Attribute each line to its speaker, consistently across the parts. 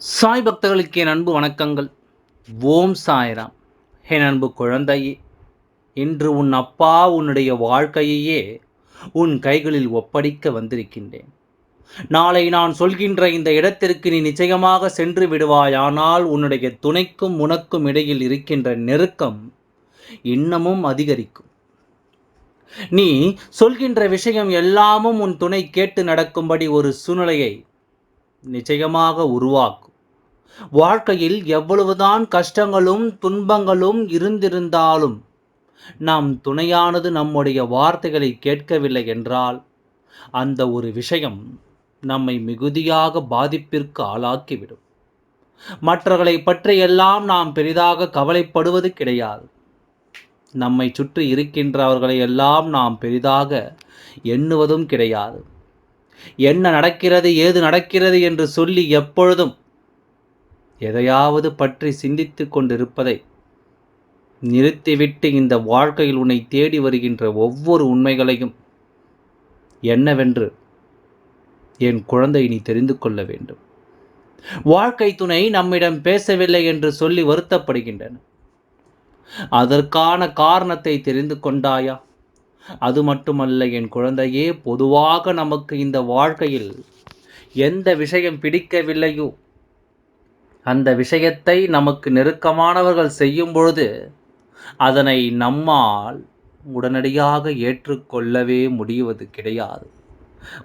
Speaker 1: சாய் பக்தர்களுக்கு என் அன்பு வணக்கங்கள். ஓம் சாய்ராம். என் அன்பு குழந்தையே இன்று உன் அப்பா உன்னுடைய வாழ்க்கையையே உன் கைகளில் ஒப்படைக்க வந்திருக்கின்றேன். நாளை நான் சொல்கின்ற இந்த இடத்திற்கு நீ நிச்சயமாக சென்று விடுவாயானால் உன்னுடைய துணைக்கும் உனக்கும் இடையில் இருக்கின்ற நெருக்கம் இன்னமும் அதிகரிக்கும். நீ சொல்கின்ற விஷயம் எல்லாமும் உன் துணை கேட்டு நடக்கும்படி ஒரு சூழ்நிலையை நிச்சயமாக உருவாக்கும். வாழ்க்கையில் எவ்வளவுதான் கஷ்டங்களும் துன்பங்களும் இருந்திருந்தாலும் நாம் துணையானது நம்முடைய வார்த்தைகளை கேட்கவில்லை என்றால் அந்த ஒரு விஷயம் நம்மை மிகுதியாக பாதிப்பிற்கு ஆளாக்கிவிடும். மற்றவர்களை பற்றியெல்லாம் நாம் பெரிதாக கவலைப்படுவது கிடையாது. நம்மை சுற்றி இருக்கின்றவர்களை எல்லாம் நாம் பெரிதாக எண்ணுவதும் கிடையாது. என்ன நடக்கிறது ஏது நடக்கிறது என்று சொல்லி எப்பொழுதும் எதையாவது பற்றி சிந்தித்து கொண்டிருப்பதை நிறுத்திவிட்டு இந்த வாழ்க்கையில் உன்னை தேடி வருகின்ற ஒவ்வொரு உண்மைகளையும் என்னவென்று என் குழந்தை நீ தெரிந்து கொள்ள வேண்டும். வாழ்க்கை துணை நம்மிடம் பேசவில்லை என்று சொல்லி வருத்தப்படுகின்றன. அதற்கான காரணத்தை தெரிந்து கொண்டாயா? அது மட்டுமல்ல என் குழந்தையே பொதுவாக நமக்கு இந்த வாழ்க்கையில் எந்த விஷயம் பிடிக்கவில்லையோ அந்த விஷயத்தை நமக்கு நெருக்கமானவர்கள் செய்யும் பொழுது அதனை நம்மால் உடனடியாக ஏற்றுக்கொள்ளவே முடிவது கிடையாது.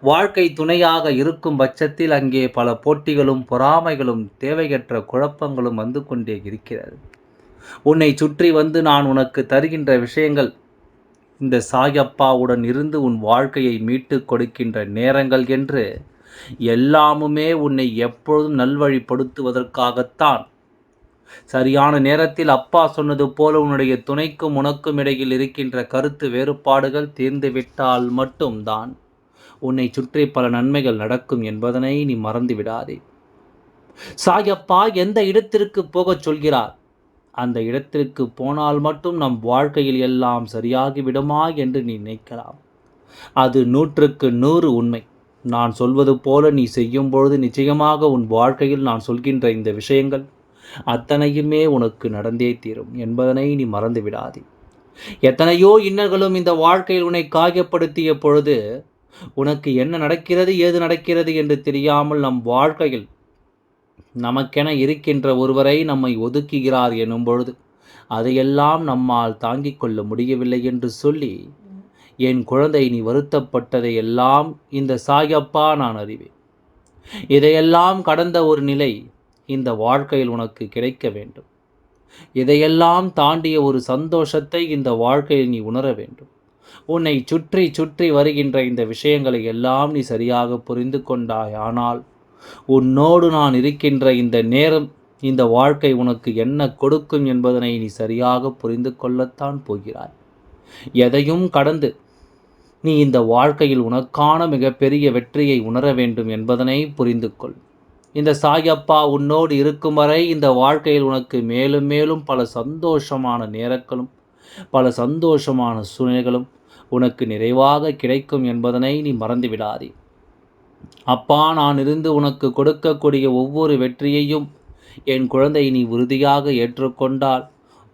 Speaker 1: வாழ்க்கை துணையாக இருக்கும் பட்சத்தில் அங்கே பல போட்டிகளும் பொறாமைகளும் தேவையற்ற குழப்பங்களும் வந்து கொண்டே இருக்கிறது. உன்னை சுற்றி வந்து நான் உனக்கு தருகின்ற விஷயங்கள் இந்த சாயப்பாவுடன் இருந்து உன் வாழ்க்கையை மீட்டு கொடுக்கின்ற நேரங்கள் என்று எல்லாமுமே உன்னை எப்பொழுதும் நல்வழிப்படுத்துவதற்காகத்தான். சரியான நேரத்தில் அப்பா சொன்னது போல உன்னுடைய துணைக்கும் உனக்கும் இடையில் இருக்கின்ற கருத்து வேறுபாடுகள் தீர்ந்துவிட்டால் மட்டும்தான் உன்னை சுற்றி பல நன்மைகள் நடக்கும் என்பதனை நீ மறந்து விடாதே சாயப்பா எந்த இடத்திற்கு போகச் சொல்கிறார்? அந்த இடத்திற்கு போனால் மட்டும் நம் வாழ்க்கையில் எல்லாம் சரியாகி விடுமா என்று நீ நினைக்கலாம். அது நூற்றுக்கு நூறு உண்மை. நான் சொல்வது போல நீ செய்யும் பொழுது நிச்சயமாக உன் வாழ்க்கையில் நான் சொல்கின்ற இந்த விஷயங்கள் அத்தனையுமே உனக்கு நடந்தே தீரும் என்பதனை நீ மறந்து விடாதே. எத்தனையோ இன்னல்களும் இந்த வாழ்க்கையில் உன்னை காயப்படுத்திய பொழுது உனக்கு என்ன நடக்கிறது ஏது நடக்கிறது என்று தெரியாமல் நம் வாழ்க்கையில் நமக்கென இருக்கின்ற ஒருவரை நம்மை ஒதுக்குகிறார் எனும் பொழுது அதையெல்லாம் நம்மால் தாங்கிக் கொள்ள முடியவில்லை என்று சொல்லி என் குழந்தை நீ வருத்தப்பட்டதை எல்லாம் இந்த சாயப்பா நான் அறிவேன். இதையெல்லாம் கடந்த ஒரு நிலை இந்த வாழ்க்கையில் உனக்கு கிடைக்க வேண்டும். இதையெல்லாம் தாண்டிய ஒரு சந்தோஷத்தை இந்த வாழ்க்கையில் நீ உணர வேண்டும். உன்னை சுற்றி சுற்றி வருகின்ற இந்த விஷயங்களை எல்லாம் நீ சரியாக புரிந்து கொண்டாய் ஆனால் உன்னோடு நான் இருக்கின்ற இந்த நேரம் இந்த வாழ்க்கை உனக்கு என்ன கொடுக்கும் என்பதனை நீ சரியாக புரிந்து கொள்ளத்தான் போகிறாய். எதையும் கடந்து நீ இந்த வாழ்க்கையில் உனக்கான மிகப்பெரிய வெற்றியை உணர வேண்டும் என்பதனை புரிந்து கொள். இந்த சாயப்பா உன்னோடு இருக்கும் வரை இந்த வாழ்க்கையில் உனக்கு மேலும் மேலும் பல சந்தோஷமான நேரங்களும் பல சந்தோஷமான சூழ்நிலைகளும் உனக்கு நிறைவாக கிடைக்கும் என்பதனை நீ மறந்துவிடாதே. அப்பா நான் இருந்து உனக்கு கொடுக்கக்கூடிய ஒவ்வொரு வெற்றியையும் என் குழந்தை நீ உறுதியாக ஏற்றுக்கொண்டால்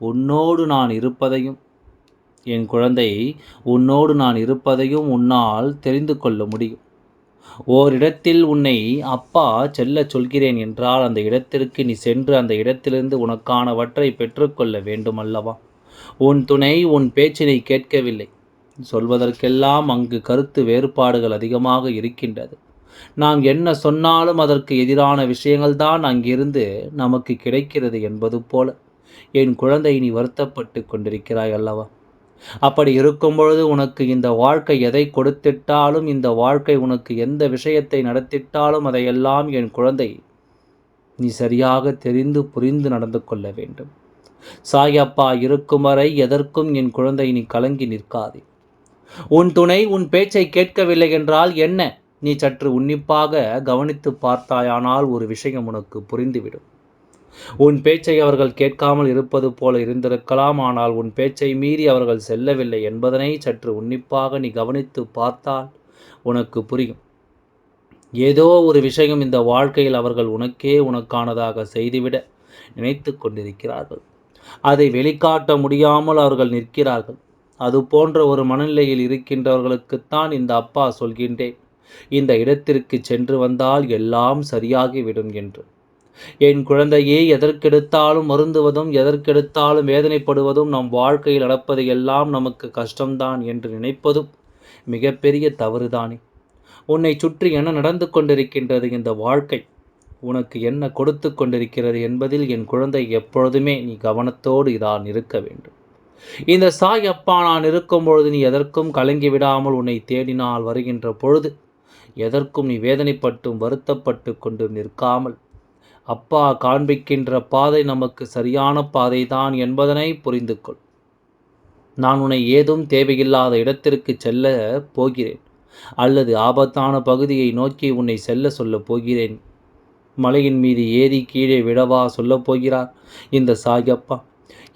Speaker 1: உன்னோடு நான் இருப்பதையும் என் குழந்தை உன்னோடு நான் இருப்பதையும் உன்னால் தெரிந்து கொள்ள முடியும். ஓரிடத்தில் உன்னை அப்பா செல்ல சொல்கிறேன் என்றால் அந்த இடத்திற்கு நீ சென்று அந்த இடத்திலிருந்து உனக்கானவற்றை பெற்றுக்கொள்ள வேண்டுமல்லவா? உன் துணை உன் பேச்சினை கேட்கவில்லை. சொல்வதற்கெல்லாம் அங்கு கருத்து வேறுபாடுகள் அதிகமாக இருக்கின்றது. நாம் என்ன சொன்னாலும் அதற்கு எதிரான விஷயங்கள்தான் அங்கிருந்து நமக்கு கிடைக்கிறது என்பது போல. என் குழந்தை நீ வருத்தப்பட்டு கொண்டிருக்கிறாய் அல்லவா? அப்படி இருக்கும் பொழுது உனக்கு இந்த வாழ்க்கை எதை கொடுத்திட்டாலும் இந்த வாழ்க்கை உனக்கு எந்த விஷயத்தை நடத்திட்டாலும் அதையெல்லாம் என் குழந்தை நீ சரியாக தெரிந்து புரிந்து நடந்து கொள்ள வேண்டும். சாயப்பா இருக்கும் வரை எதற்கும் என் குழந்தை நீ கலங்கி நிற்காதே. உன் துணை உன் பேச்சை கேட்கவில்லை என்றால் என்ன? நீ சற்று உன்னிப்பாக கவனித்து பார்த்தாயானால் ஒரு விஷயம் உனக்கு புரிந்துவிடும். உன் பேச்சை அவர்கள் கேட்காமல் இருப்பது போல இருந்திருக்கலாம் ஆனால் உன் பேச்சை மீறி அவர்கள் செல்லவில்லை என்பதனை சற்று உன்னிப்பாக நீ கவனித்து பார்த்தால் உனக்கு புரியும். ஏதோ ஒரு விஷயம் இந்த வாழ்க்கையில் அவர்கள் உனக்கே உனக்கானதாக செய்துவிட நினைத்து கொண்டிருக்கிறார்கள். அதை வெளிக்காட்ட முடியாமல் அவர்கள் நிற்கிறார்கள். அது போன்ற ஒரு மனநிலையில் இருக்கின்றவர்களுக்குத்தான் இந்த அப்பா சொல்கின்றேன். இந்த இடத்திற்கு சென்று வந்தால் எல்லாம் சரியாகிவிடும் என்று. என் குழந்தையே எதற்கெடுத்தாலும் மருந்துவதும் எதற்கெடுத்தாலும் வேதனைப்படுவதும் நம் வாழ்க்கையில் நடப்பது எல்லாம் நமக்கு கஷ்டம்தான் என்று நினைப்பதும் மிகப்பெரிய தவறுதானே. உன்னை சுற்றி என்ன நடந்து கொண்டிருக்கின்றது இந்த வாழ்க்கை? உனக்கு என்ன கொடுத்து கொண்டிருக்கிறது என்பதில் என் குழந்தை எப்பொழுதுமே நீ கவனத்தோடு இதான் இருக்க வேண்டும். இந்த சாய் அப்பா நான் இருக்கும் பொழுது நீ எதற்கும் கலங்கி விடாமல் உன்னை தேடினால் வருகின்ற பொழுது எதற்கும் நீ வேதனைப்பட்டும் வருத்தப்பட்டு கொண்டு நிற்காமல். அப்பா காண்பிக்கின்ற பாதை நமக்கு சரியான பாதை தான் என்பதனை புரிந்து கொள் நான் உன்னை ஏதும் தேவையில்லாத இடத்திற்கு செல்ல போகிறேன். அல்லது ஆபத்தான பகுதியை நோக்கி உன்னை செல்ல சொல்லப் போகிறேன். மலையின் மீது ஏறி கீழே விடவா சொல்லப் போகிறார் இந்த சாயப்பா.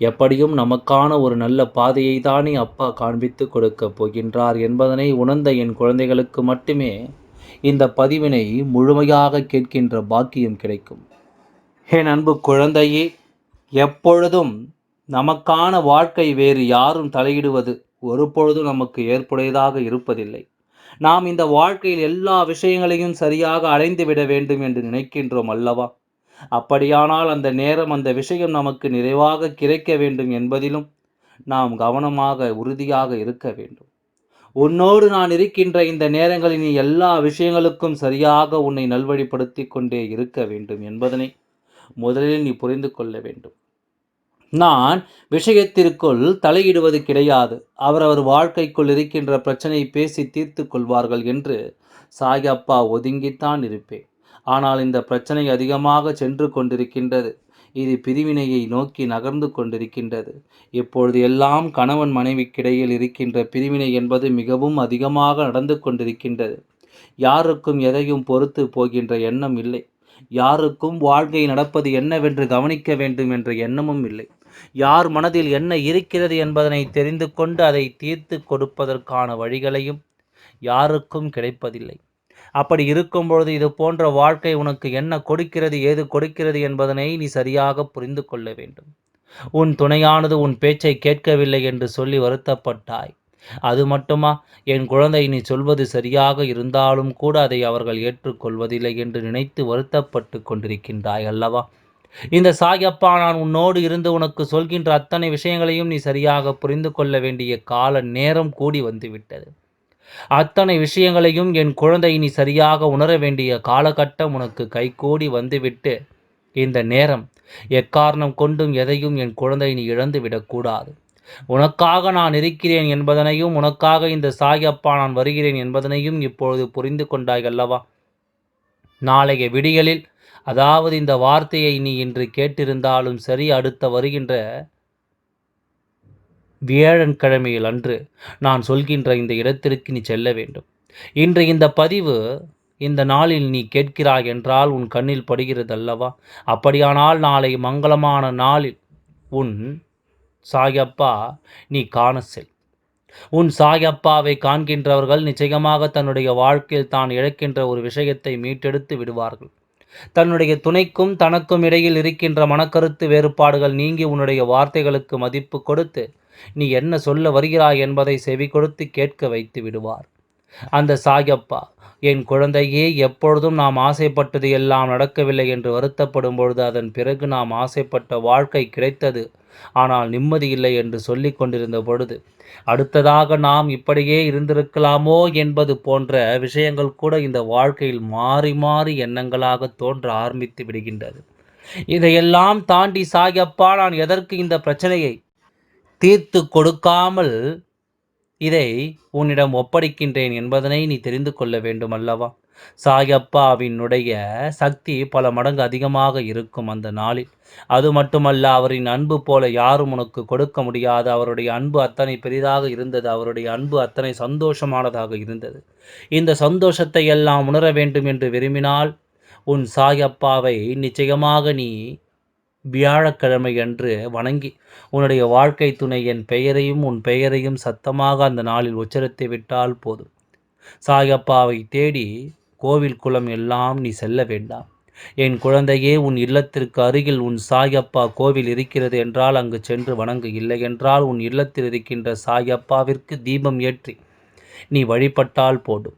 Speaker 1: எப்படியும் நமக்கான ஒரு நல்ல பாதையை தானே அப்பா காண்பித்து கொடுக்கப் போகின்றார் என்பதனை உணர்ந்த என் குழந்தைகளுக்கு மட்டுமே இந்த பதிவினை முழுமையாக கேட்கின்ற பாக்கியம் கிடைக்கும். என் அன்பு குழந்தையே எப்பொழுதும் நமக்கான வாழ்க்கை வேறு யாரும் தலையிடுவது ஒருபொழுதும் நமக்கு ஏற்புடையதாக இருப்பதில்லை. நாம் இந்த வாழ்க்கையில் எல்லா விஷயங்களையும் சரியாக அடைந்து விட வேண்டும் என்று நினைக்கின்றோம் அல்லவா? அப்படியானால் அந்த நேரம் அந்த விஷயம் நமக்கு நிறைவாக கிடைக்க வேண்டும் என்பதிலும் நாம் கவனமாக உறுதியாக இருக்க வேண்டும். உன்னோடு நான் இருக்கின்ற இந்த நேரங்களில் நீ எல்லா விஷயங்களுக்கும் சரியாக உன்னை நல்வழிப்படுத்தி கொண்டே இருக்க வேண்டும் என்பதனை முதலில் நீ புரிந்து கொள்ள வேண்டும். நான் விஷயத்திற்குள் தலையிடுவது கிடையாது. அவரவர் வாழ்க்கைக்குள் இருக்கின்ற பிரச்சனை பேசி தீர்த்து கொள்வார்கள் என்று சாயப்பா ஒதுங்கித்தான் இருப்பேன். ஆனால் இந்த பிரச்சனை அதிகமாக சென்று கொண்டிருக்கின்றது. இது பிரிவினையை நோக்கி நகர்ந்து கொண்டிருக்கின்றது. இப்பொழுது எல்லாம் கணவன் மனைவிக்கிடையில் இருக்கின்ற பிரிவினை என்பது மிகவும் அதிகமாக நடந்து கொண்டிருக்கின்றது. யாருக்கும் எதையும் பொறுத்து போகின்ற எண்ணம் இல்லை. யாருக்கும் வாழ்க்கை நடப்பது என்னவென்று கவனிக்க வேண்டும் என்ற எண்ணமும் இல்லை. யார் மனதில் என்ன இருக்கிறது என்பதனை தெரிந்து கொண்டு அதை தீர்த்து கொடுப்பதற்கான வழிகளையும் யாருக்கும் கிடைப்பதில்லை. அப்படி இருக்கும் பொழுது இது போன்ற வாழ்க்கை உனக்கு என்ன கொடுக்கிறது ஏது கொடுக்கிறது என்பதனை நீ சரியாக புரிந்து கொள்ள வேண்டும். உன் துணையானது உன் பேச்சை கேட்கவில்லை என்று சொல்லி வருத்தப்பட்டாய். அது மட்டுமா? என் குழந்தை நீ சொல்வது சரியாக இருந்தாலும் கூட அதை அவர்கள் ஏற்றுக்கொள்வதில்லை என்று நினைத்து வருத்தப்பட்டு கொண்டிருக்கின்றாய் அல்லவா? இந்த சாயப்பா நான் உன்னோடு இருந்து உனக்கு சொல்கின்ற அத்தனை விஷயங்களையும் நீ சரியாக புரிந்து கொள்ள வேண்டிய கால நேரம் கூடி வந்துவிட்டது. அத்தனை விஷயங்களையும் என் குழந்தை நீ சரியாக உணர வேண்டிய காலகட்டம் உனக்கு கைகூடி வந்துவிட்டு இந்த நேரம் எக்காரணம் கொண்டும் எதையும் என் குழந்தை நீ இழந்து விடக்கூடாது. உனக்காக நான் இருக்கிறேன் என்பதனையும் உனக்காக இந்த சாயப்பா நான் வருகிறேன் என்பதனையும் இப்பொழுது புரிந்து கொண்டாய் அல்லவா? நாளைய விடிகளில் அதாவது இந்த வார்த்தையை நீ இன்று கேட்டிருந்தாலும் சரி அடுத்த வருகின்ற வியாழன்கிழமையில் அன்று நான் சொல்கின்ற இந்த இடத்திற்கு நீ செல்ல வேண்டும். இன்று இந்த பதிவு இந்த நாளில் நீ கேட்கிறாய் என்றால் உன் கண்ணில் படுகிறது அல்லவா அப்படியானால் நாளை மங்களமான நாளில் உன் சாயப்பா நீ காண செல். உன் சாயப்பாவை காண்கின்றவர்கள் நிச்சயமாக தன்னுடைய வாழ்க்கையில் தான் இழக்கின்ற ஒரு விஷயத்தை மீட்டெடுத்து விடுவார்கள். தன்னுடைய துணைக்கும் தனக்கும் இடையில் இருக்கின்ற மனக்கருத்து வேறுபாடுகள் நீங்கி உன்னுடைய வார்த்தைகளுக்கு மதிப்பு கொடுத்து நீ என்ன சொல்ல வருகிறாய் என்பதை செவி கொடுத்து கேட்க வைத்து விடுவார். அந்த சாயப்பா என் குழந்தையே எப்பொழுதும் நாம் ஆசைப்பட்டது எல்லாம் நடக்கவில்லை என்று வருத்தப்படும் பொழுது அதன் பிறகு நாம் ஆசைப்பட்ட வாழ்க்கை கிடைத்தது. ஆனால் நிம்மதி இல்லை என்று சொல்லி கொண்டிருந்த பொழுது அடுத்ததாக நாம் இப்படியே இருந்திருக்கலாமோ என்பது போன்ற விஷயங்கள் கூட இந்த வாழ்க்கையில் மாறி மாறி எண்ணங்களாக தோன்ற ஆரம்பித்து விடுகின்றது. இதையெல்லாம் தாண்டி சாயப்பா நான் எதற்கு இந்த பிரச்சனையை தீர்த்து கொடுக்காமல் இதை உன்னிடம் ஒப்படைக்கின்றேன் என்பதனை நீ தெரிந்து கொள்ள வேண்டும் அல்லவா சாயப்பாவினுடைய சக்தி பல மடங்கு அதிகமாக இருக்கும் அந்த நாளில். அது மட்டுமல்ல அவரின் அன்பு போல யாரும் உனக்கு கொடுக்க முடியாது அவருடைய அன்பு அத்தனை பெரிதாக இருந்தது அவருடைய அன்பு அத்தனை சந்தோஷமானதாக இருந்தது. இந்த சந்தோஷத்தை எல்லாம் உணர வேண்டும் என்று விரும்பினால் உன் சாயப்பாவை நிச்சயமாக நீ வியாழக்கிழமை அன்று வணங்கி உன்னுடைய வாழ்க்கை துணை என் பெயரையும் உன் பெயரையும் சத்தமாக அந்த நாளில் உச்சரித்து விட்டால் போதும். சாயப்பாவை தேடி கோவில் குளம் எல்லாம் நீ செல்ல வேண்டாம். என் குழந்தையே உன் இல்லத்திற்கு அருகில் உன் சாயப்பா கோவில் இருக்கிறது என்றால் அங்கு சென்று வணங்கு. இல்லை என்றால் உன் இல்லத்தில் இருக்கின்ற சாயப்பாவிற்கு தீபம் ஏற்றி நீ வழிபட்டால் போடும்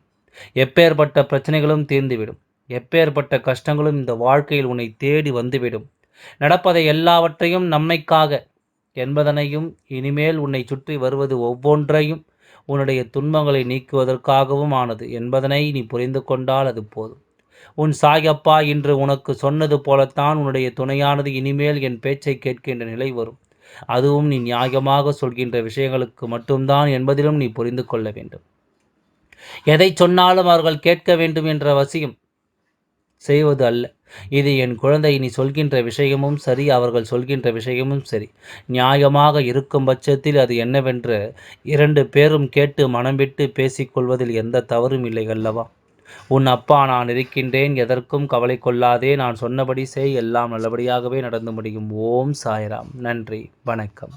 Speaker 1: எப்பேற்பட்ட பிரச்சனைகளும் தீர்ந்துவிடும். எப்பேற்பட்ட கஷ்டங்களும் இந்த வாழ்க்கையில் உன்னை தேடி வந்துவிடும். நடப்பதை எல்லாவற்றையும் நம்மைக்காக என்பதனையும் இனிமேல் உன்னை சுற்றி வருவது ஒவ்வொன்றையும் உன்னுடைய துன்பங்களை நீக்குவதற்காகவும் ஆனது. என்பதனை நீ புரிந்து கொண்டால் அது போதும். உன் சாயப்பா இன்று உனக்கு சொன்னது போலத்தான் உன்னுடைய துணையானது இனிமேல் என் பேச்சை கேட்கின்ற நிலை வரும். அதுவும் நீ நியாயமாக சொல்கின்ற விஷயங்களுக்கு மட்டும்தான் என்பதிலும் நீ புரிந்து கொள்ள வேண்டும். எதை சொன்னாலும் அவர்கள் கேட்க வேண்டும் என்ற அவசியம் செய்வது அல்ல. இது என் குழந்தை நீ சொல்கின்ற விஷயமும் சரி அவர்கள் சொல்கின்ற விஷயமும் சரி. நியாயமாக இருக்கும் பட்சத்தில் அது என்னவென்று இரண்டு பேரும் கேட்டு மனம் விட்டு பேசிக்கொள்வதில் எந்த தவறும் இல்லை அல்லவா? உன் அப்பா நான் இருக்கின்றேன் எதற்கும் கவலை கொள்ளாதே நான் சொன்னபடி செய் எல்லாம் நல்லபடியாகவே நடந்து முடியும். ஓம் சாய்ராம். நன்றி. வணக்கம்.